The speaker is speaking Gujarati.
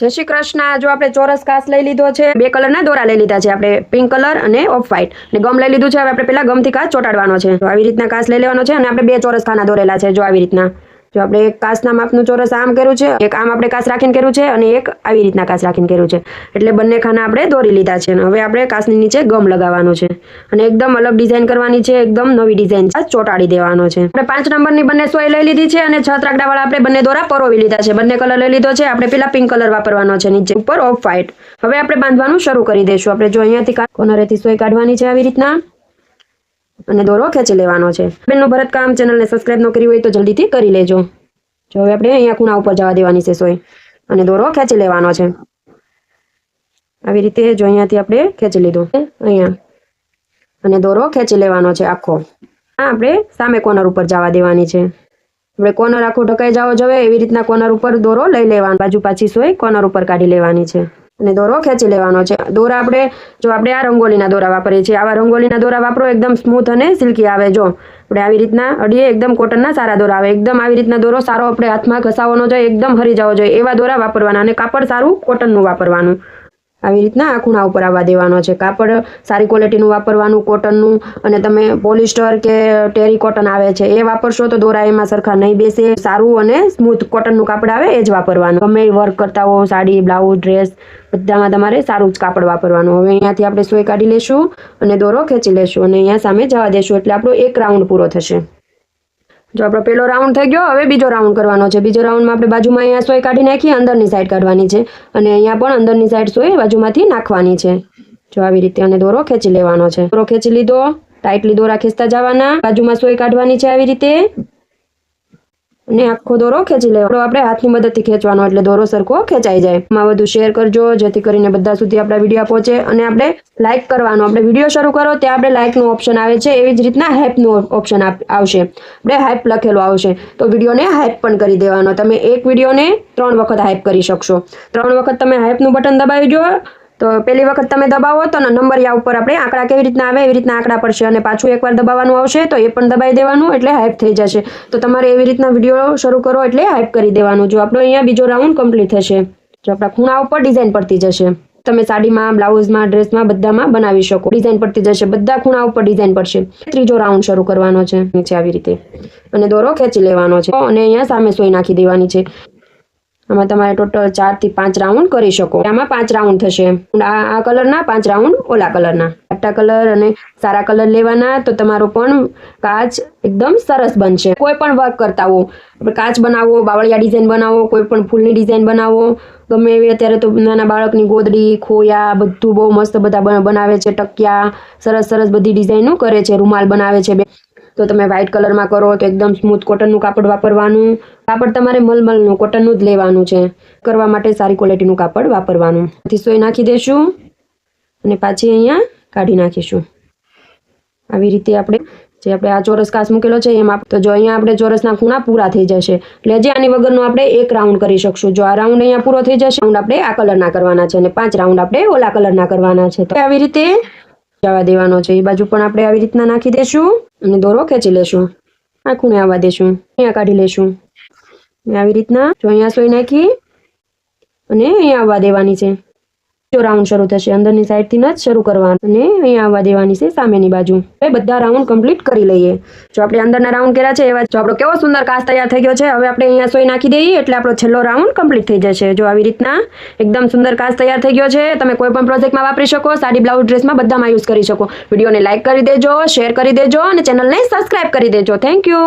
જય શ્રી કૃષ્ણ. જો આપણે ચોરસ ઘાસ લઈ લીધો છે, બે કલરના દોરા લઈ લીધા છે. આપણે પિંક કલર અને ઓફ વ્હાઇટ. અને ગમ લઈ લીધું છે, હવે આપણે પેલા ગમથી કાચ ચોટાડવાનો છે. તો આવી રીતના કાચ લઈ લેવાનો છે અને આપણે બે ચોરસ ખાના દોરેલા છે, જો આવી રીતના. જો આપણે એક કાસના માપનું ચોરસ આમ કર્યું છે, એક આમ આપણે કાસ રાખીને કર્યું છે અને એક આવી રીતના કાસ રાખીને કર્યું છે. એટલે બંને ખાના આપણે દોરી લીધા છે હવે આપણે કાસની નીચે ગમ લગાવવાનો છે. અને એકદમ અલગ ડિઝાઇન કરવાની છે, એકદમ નવી ડિઝાઇન ચોટાડી દેવાનો છે. આપણે પાંચ નંબરની બંને સોય લઈ લીધી છે અને છ ત્રાકડાવાળા આપણે બંને દોરા પરોવી લીધા છે. બંને કલર લઈ લીધો છે. આપણે પેલા પિંક કલર વાપરવાનો છે, નીચે ઉપર ઓફ વ્હાઇટ. હવે આપણે બાંધવાનું શરૂ કરી દઈશું. આપણે જો અહીંયાથી કોનરેથી સોય કાઢવાની છે આવી રીતના. અને દોરો ખેંચી લેવાનો છે. બેનનું ભરતકામ ચેનલને સબસ્ક્રાઈબ ન કરી હોય તો જલ્દીથી કરી લેજો. જો હવે આપણે અહીંયા ખૂણા ઉપર જવા દેવાની છે સોય. અને દોરો ખેંચી લેવાનો છે. આવી રીતે જો અહીંયાથી આપણે ખેંચી લીધો. અહીંયા. અને દોરો ખેંચી લેવાનો છે આખો. આ આપણે સામે કોર્નર ઉપર જવા દેવાની છે. આપણે કોર્નર આખો ઢકાઈ જવો જોઈએ એવી રીતના કોર્નર ઉપર દોરો લઈ લેવાનો. બાજુ પાછી સોય કોર્નર ઉપર કાઢી લેવાની છે. અને દોરો ખેંચી લેવાનો છે. દોરા આપણે, જો આપણે આ રંગોલીના દોરા વાપરીએ છીએ, આવા રંગોલીના દોરા વાપરો, એકદમ સ્મૂથ અને સિલ્કી આવે. જો આપણે આવી રીતના અડીએ, એકદમ કોટનના સારા દોરા આવે. એકદમ આવી રીતના દોરો સારો આપણે હાથમાં ઘસાવાનો જોઈએ, એકદમ હરી જવો જોઈએ. એવા દોરા વાપરવાના અને કાપડ સારું કોટનનું વાપરવાનું. આવી રીતના આ ખૂણા ઉપર આવવા દેવાનો છે. કાપડ સારી ક્વોલિટીનું વાપરવાનું કોટનનું અને તમે પોલિસ્ટર કે ટેરી કોટન આવે છે, એ વાપરશો તો દોરા એમાં સરખા નહીં બેસે. સારું અને સ્મૂથ કોટનનું કાપડ આવે, એ જ વાપરવાનું. ગમે વર્ક કરતા હો, સાડી બ્લાઉઝ ડ્રેસ બધામાં તમારે સારું જ કાપડ વાપરવાનું. હવે અહીંયાથી આપણે સોય કાઢી લેશું અને દોરો ખેંચી લેશું અને અહીંયા સામે જવા દેશું. એટલે આપણો એક રાઉન્ડ પૂરો થશે. જો આપણો પહેલો રાઉન્ડ થઈ ગયો, હવે બીજો રાઉન્ડ કરવાનો છે. બીજો રાઉન્ડમાં આપણે બાજુમાં અહીંયા સોય કાઢી નાખી, અંદરની સાઈડ કાઢવાની છે. અને અહીંયા પણ અંદરની સાઈડ સોય બાજુમાંથી નાખવાની છે. જો આવી રીતે અને દોરો ખેંચી લેવાનો છે. દોરો ખેંચી લીધો ટાઈટલી દોરા ખેંચતા જવાના. બાજુમાં સોય કાઢવાની છે આવી રીતે. અને આખો દોરો ખેંચી લેવાનો. આપણે હાથની મદદથી ખેંચવાનો એટલે દોરો સરખો ખેંચાઈ જાય. માં વધુ શેર કરજો, જેથી કરીને બધા સુધી આપણા વીડિયો પહોંચે અને આપણે લાઇક કરવાનો. આપણે વીડિયો શરૂ કરો ત્યાં આપણે લાઇકનું ઓપ્શન આવે છે. એવી જ રીતના હાઇપનું ઓપ્શન આવશે. આપણે હાઇપ લખેલું આવશે. તો વિડીયોને હાઇપ પણ કરી દેવાનો. તમે એક વિડીયોને ત્રણ વખત હાઇપ કરી શકશો. ત્રણ વખત તમે હાઇપનું બટન દબાવી દો તો પહેલી વખત તમે દબાવો તો નંબરિયા ઉપર આપણે આંકડા કેવી રીતના આવે એવી રીતના આંકડા પડશે અને પાછું એકવાર દબાવવાનું આવશે તો એ પણ દબાઈ દેવાનું એટલે હાઇપ થઈ જશે. તો તમારે એવી રીતના વીડિયો શરૂ કરો એટલે હાઇપ કરી દેવાનું. જો આપણો અહીંયા બીજો રાઉન્ડ કમ્પ્લીટ થશે. જો આપણા ખૂણા ઉપર ડિઝાઇન પડતી જશે. તમે સાડીમાં, બ્લાઉઝમાં, ડ્રેસમાં બધામાં બનાવી શકો. ડિઝાઇન પડતી જશે. બધા ખૂણા ઉપર ડિઝાઇન પડશે. ત્રીજો રાઉન્ડ શરૂ કરવાનો છે. નીચે આવી રીતે. અને દોરો ખેંચી લેવાનો છે. અને અહીંયા સામે સોય નાખી દેવાની છે. આમાં તમારે ટોટલ ચારથી પાંચ રાઉન્ડ કરી શકો. આમાં પાંચ રાઉન્ડ થશે. આ આ કલરના પાંચ રાઉન્ડ ઓલા કલરના આટા કલર અને સારા કલર લેવાના તો તમારો પણ કાચ એકદમ સરસ બનશે. કોઈ પણ વર્ક કરતા હો. કાચ બનાવો, બાવળિયા ડિઝાઇન બનાવો, કોઈ પણ ફૂલની ડિઝાઇન બનાવો. ગમે એવી અત્યારે તો નાના બાળકની ગોદડી, ખોયા, બધું બહુ મસ્ત બધા બનાવે છે, ટકિયા, સરસ સરસ બધી ડિઝાઇનો કરે છે, રૂમાલ બનાવે છે તો તમે વ્હાઇટ કલરમાં કરો તો એકદમ સ્મૂથ કોટનનું કાપડ વાપરવાનું. કાપડ તમારે મલમલનું કોટનનું જ લેવાનું છે. કરવા માટે સારી ક્વોલિટીનું કાપડ વાપરવાનું. સોય નાખી દઈશું અને પાછી અહીંયા કાઢી નાખીશું. આવી રીતે આપણે જે આપણે આ ચોરસ કાચ મૂકેલો છે એમાં તો જો અહીંયા આપણે ચોરસના ખૂણા પૂરા થઈ જશે. એટલે જે આની વગરનો આપણે એક રાઉન્ડ કરી શકશું. જો આ રાઉન્ડ અહીંયા પૂરો થઈ જશે રાઉન્ડ આપણે આ કલરના કરવાના છે અને પાંચ રાઉન્ડ આપણે ઓલા કલરના કરવાના છે. તો આવી રીતે જવા દેવાનો છે. એ બાજુ પણ આપણે આવી રીતના નાખી દેશું અને દોરો ખેંચી લેશું. આ ખૂણે આવવા દેશું. અહીંયા કાઢી લેશું. આવી રીતના જો અહીંયા સોય નાખી અને અહીંયા આવવા દેવાની છે. જો રાઉન્ડ શરૂ થશે, અંદરની સાઈડથી જ શરૂ કરવાનું. અને અહીંયા આવવા દેવાની છે સામેની બાજુ. હવે બધા રાઉન્ડ કમ્પ્લીટ કરી લઈએ. જો આપણે અંદરના રાઉન્ડ કર્યા છે, એવા જો આપણો કેવો સુંદર કાચ તૈયાર થઈ ગયો છે, હવે આપણે અહીંયા સોય નાખી દઈએ એટલે આપણો છેલ્લો રાઉન્ડ કમ્પ્લીટ થઈ જશે. જો આવી રીતના એકદમ સુંદર કાચ તૈયાર થઈ ગયો છે, તમે કોઈ પણ પ્રોજેક્ટમાં વાપરી શકો, સાડી, બ્લાઉઝ, ડ્રેસમાં બધામાં યુઝ કરી શકો. વિડીયોને લાઇક કરી દેજો, શેર કરી દેજો, અને ચેનલને સબસ્ક્રાઇબ કરી દેજો. Thank you.